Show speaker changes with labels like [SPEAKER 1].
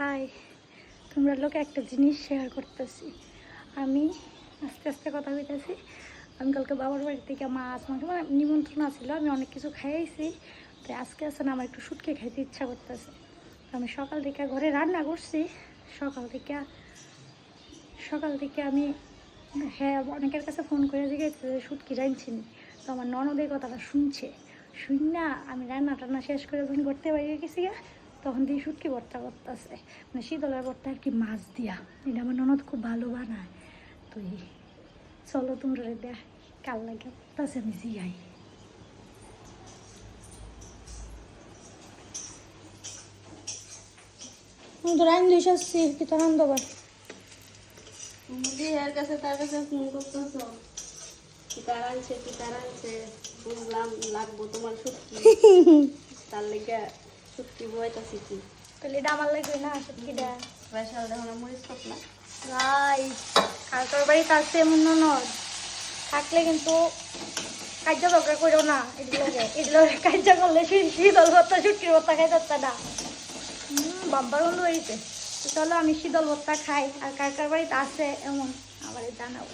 [SPEAKER 1] High তোমরা লোকে একটা জিনিস শেয়ার করতেছি। আমি আস্তে আস্তে কথা হইতেছি আমি কালকে বাবার বাড়ি থেকে মাছ মাংস মানে নিমন্ত্রণ ছিল আমি অনেক কিছু খাইয়েছি। তো আজকে আছে না আমার একটু শুটকে খাইতে ইচ্ছা করতেছে। আমি সকাল থেকে ঘরে রান্না করছি। সকাল থেকে সকাল থেকে আমি হ্যাঁ অনেকের কাছে ফোন করে জিজ্ঞেস যে শুটকি রাঁধছি নি। তো আমার ননদের কথাটা শুনছে। শুন না আমি রান্না টান্না শেষ করে যখন করতে পারি গেছি গা, তখন দিয়ে শুটকি ভর্তা করতেছে। মানে শীতলের ভর্তা আর কি মাছ দিয়া। এটা আমার ননদ খুব ভালো বানায়। তো চলো তোমরা দেখ কাল লাগে তাছে আমি জিয়াই কি
[SPEAKER 2] মুদি এর কাছে তার কাছে ফোন করতেছ। কি তার আনছে কি তার আনছে বুঝলাম লাগবো তোমার সত্যি তার লেগে বইতাছি কি?
[SPEAKER 1] তাহলে এটা আমার লাগবে না শুটকিটা
[SPEAKER 2] স্পেশাল দেখো না মরিচ
[SPEAKER 1] বাড়িতে আছে এমন ননদ থাকলে কিন্তু কার্য দরকার করো না এগুলোকে এগুলোকে কার্য করলে শীতল ভর্তা শুটকির ভর্তা খাই যাচ্ছে না। হুম বাম্বার বন্ধু হয়েছে চলো আমি শীতল ভত্তা খাই আর কার কার বাড়িতে আছে এমন আমার জানাব